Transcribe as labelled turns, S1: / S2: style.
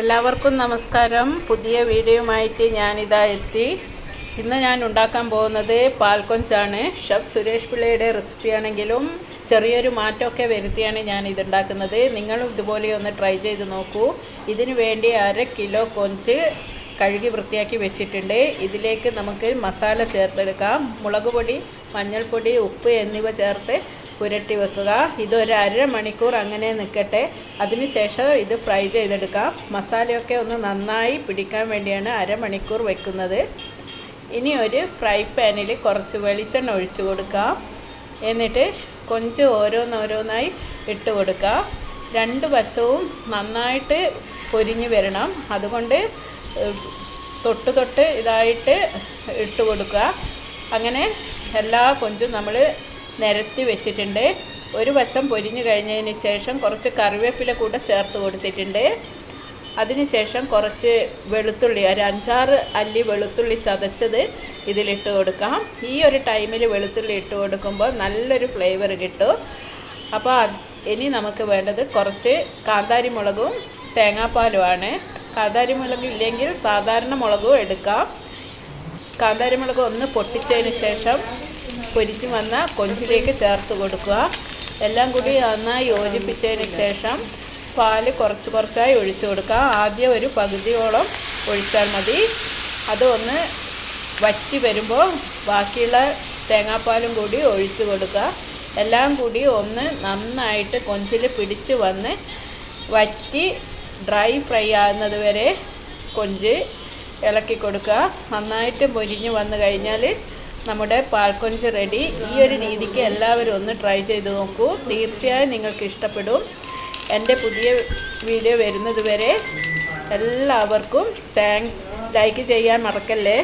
S1: എല്ലാവർക്കും നമസ്കാരം. പുതിയ വീഡിയോയുമായിട്ട് ഞാനിതാ എത്തി. ഇന്ന് ഞാൻ ഉണ്ടാക്കാൻ പോകുന്നത് പാൽക്കൊഞ്ചാണ് ഷെഫ് സുരേഷ് പിള്ളയുടെ റെസിപ്പിയാണെങ്കിലും ചെറിയൊരു മാറ്റമൊക്കെ വരുത്തിയാണ് ഞാൻ ഇതുണ്ടാക്കുന്നത് നിങ്ങളും ഇതുപോലെ ഒന്ന് ട്രൈ ചെയ്ത് നോക്കൂ. ഇതിന് വേണ്ടി അര കിലോ കൊഞ്ച് കഴുകി വൃത്തിയാക്കി വെച്ചിട്ടുണ്ട്. ഇതിലേക്ക് നമുക്ക് മസാല ചേർത്തെടുക്കാം. മുളക് പൊടി മഞ്ഞൾപ്പൊടി ഉപ്പ് എന്നിവ ചേർത്ത് പുരട്ടി വെക്കുക. ഇതൊരു അര മണിക്കൂർ അങ്ങനെ നിൽക്കട്ടെ അതിനുശേഷം ഇത് ഫ്രൈ ചെയ്തെടുക്കാം. മസാലയൊക്കെ ഒന്ന് നന്നായി പിടിക്കാൻ വേണ്ടിയാണ് അരമണിക്കൂർ വെക്കുന്നത്. ഇനി ഒരു ഫ്രൈ പാനിൽ കുറച്ച് വെളിച്ചെണ്ണ ഒഴിച്ചു കൊടുക്കാം. എന്നിട്ട് കൊഞ്ച് ഓരോന്നോരോന്നായി ഇട്ട് കൊടുക്കുക രണ്ട് വശവും നന്നായിട്ട് പൊരിഞ്ഞു വരണം. അതുകൊണ്ട് തൊട്ട് തൊട്ട് ഇതായിട്ട് ഇട്ട് കൊടുക്കുക. അങ്ങനെ എല്ലാ കൊഞ്ചും നമ്മൾ നിരത്തി വെച്ചിട്ടുണ്ട്. ഒരു വശം പൊരിഞ്ഞു കഴിഞ്ഞതിന് ശേഷം കുറച്ച് കറിവേപ്പില കൂടെ ചേർത്ത് കൊടുത്തിട്ടുണ്ട്. അതിനുശേഷം കുറച്ച് വെളുത്തുള്ളി ഒരു അഞ്ചാറ് അല്ലി വെളുത്തുള്ളി ചതച്ചത് ഇതിലിട്ട് കൊടുക്കാം. ഈ ഒരു ടൈമിൽ വെളുത്തുള്ളി ഇട്ട് കൊടുക്കുമ്പോൾ നല്ലൊരു ഫ്ലേവർ കിട്ടും. അപ്പോൾ ഇനി നമുക്ക് വേണ്ടത് കുറച്ച് കാന്താരി മുളകും തേങ്ങാപ്പാലുമാണ്. കാന്താരി മുളക് ഇല്ലെങ്കിൽ സാധാരണ മുളകും എടുക്കാം. കാന്താരി മുളക് ഒന്ന് പൊട്ടിച്ചതിന് ശേഷം പൊരിച്ച് വന്ന കൊഞ്ചിലേക്ക് ചേർത്ത് കൊടുക്കുക. എല്ലാം കൂടി നന്നായി യോജിപ്പിച്ചതിന് ശേഷം പാൽ കുറച്ച് കുറച്ചായി ഒഴിച്ചു കൊടുക്കുക. ആദ്യം ഒരു പകുതിയോളം ഒഴിച്ചാൽ മതി. അതൊന്ന് വറ്റി വരുമ്പോൾ ബാക്കിയുള്ള തേങ്ങാപ്പാലും കൂടി ഒഴിച്ചു കൊടുക്കുക. എല്ലാം കൂടി ഒന്ന് നന്നായിട്ട് കൊഞ്ചിൽ പിടിച്ച് വന്ന് വറ്റി ഡ്രൈ ഫ്രൈ ആകുന്നത് വരെ കൊഞ്ച് ഇളക്കി കൊടുക്കുക. നന്നായിട്ട് പൊരിഞ്ഞ് വന്നു കഴിഞ്ഞാൽ നമ്മുടെ പാൽക്കൊഞ്ച് റെഡി ഈ ഒരു രീതിക്ക് എല്ലാവരും ഒന്ന് ട്രൈ ചെയ്ത് നോക്കൂ. തീർച്ചയായും നിങ്ങൾക്ക് ഇഷ്ടപ്പെടും. എന്റെ പുതിയ വീഡിയോ വരുന്നത് വരെ എല്ലാവർക്കും താങ്ക്സ് ലൈക്ക് ചെയ്യാൻ മറക്കല്ലേ?